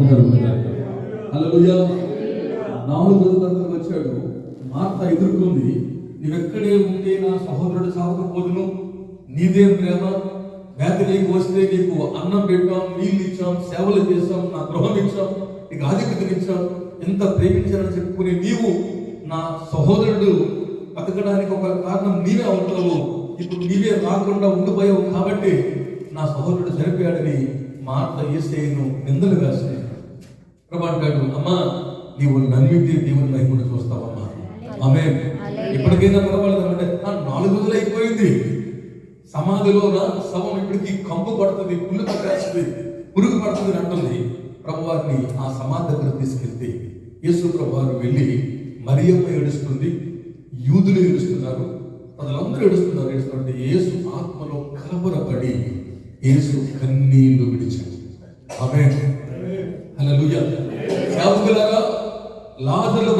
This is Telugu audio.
హల్లెలూయా. నాలుగు రోజులందరూ వచ్చాడు. మార్త ఎదుర్కొంది. నువ్వెక్కడే ఉంటే నా సహోదరుడు సాగకపోదును నీదే ప్రేమ. వేతనీకి వస్తే నీకు అన్నం పెట్టాం నీళ్ళు ఇచ్చాం సేవలు చేశాం నా గృహం ఇచ్చాం నీకు ఆధిక్యతను ఇచ్చాం. ఎంత ప్రేమించాలని చెప్పుకుని నీవు నా సహోదరుడు బతకడానికి ఒక కారణం నీవే అవుతావు. ఇప్పుడు నీవే రాకుండా ఉండిపోయావు కాబట్టి నా సహోదరుడు చనిపోయాడని మార్త ఏసేయను నిందలు వేస్తాయి. ప్రభు అంటాడు అమ్మా నీవు నమ్మితే దేవుని మహిమను చూస్తావమ్మా. ఆమె ఇప్పటికైనా పర్వాలేదు అంటే "ఆ, నాలుగు రోజులు అయిపోయింది. సమాధిలో నా శవం ఇప్పటికి కంపు పడుతుంది పుల్లు పట్టేస్తుంది పురుగు పడుతుంది అంటుంది. ప్రభు వారిని ఆ సమాధి దగ్గర తీసుకెళ్తే యేసు ప్రభు వారు వెళ్ళి మరియమ్మ ఏడుస్తుంది యూదులు ఏడుస్తున్నారు ప్రజలందరూ ఏడుస్తున్నారు. ఏడుస్తుంటే యేసు ఆత్మలో కలవరపడి యేసు కన్నీళ్ళు విడిచాడు. ఆమె హల్లెలూయా. సేవకులారా లాజరు